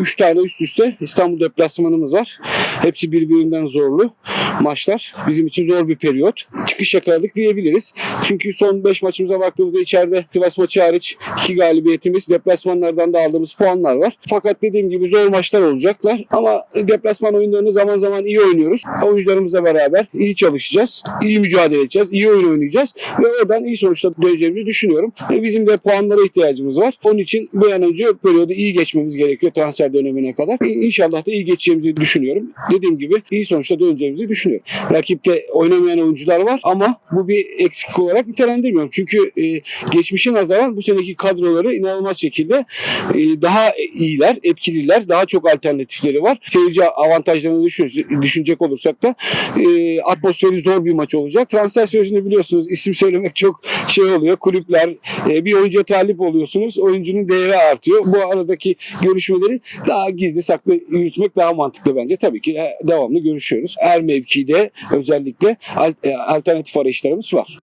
3 tane üst üste İstanbul deplasmanımız var. Hepsi birbirinden zorlu maçlar. Bizim için zor bir periyot. Çıkış yakaladık diyebiliriz. Çünkü son 5 maçımıza baktığımızda içeride Sivas maçı hariç 2 galibiyetimiz, deplasmanlardan da aldığımız puanlar var. Fakat dediğim gibi zor maçlar olacaklar. Ama deplasman oyunlarını zaman zaman iyi oynuyoruz. Oyuncularımızla beraber iyi çalışacağız. iyi mücadele edeceğiz. iyi oyun oynayacağız. Ve oradan iyi sonuçlar döneceğimizi düşünüyorum. E, Bizim de puanlara ihtiyacımız var. Onun için bir an önce periyodu iyi geçmemiz gerekiyor transfer dönemine kadar. İnşallah da iyi geçeceğimizi düşünüyorum. Dediğim gibi iyi sonuçta döneceğimizi düşünüyorum. Rakipte oynamayan oyuncular var ama bu bir eksik olarak nitelendirmiyorum. Çünkü e, geçmişe nazaran bu seneki kadroları inanılmaz şekilde e, daha iyiler, etkililer, daha çok alternatifleri var. Seyirci avantajlarını düşün- düşünecek olursak da e, atmosferi zor bir maç olacak. Transfer sürecinde biliyorsunuz isim söylemek çok şey oluyor. Kulüpler e, bir oyuncuya talip oluyorsunuz. Oyuncunun değeri artıyor. Bu aradaki görüşmeleri daha gizli saklı yürütmek daha mantıklı bence. Tabii ki e, devamlı görüşüyoruz. Her mevkide özellikle e, alternatif arayışlarımız var.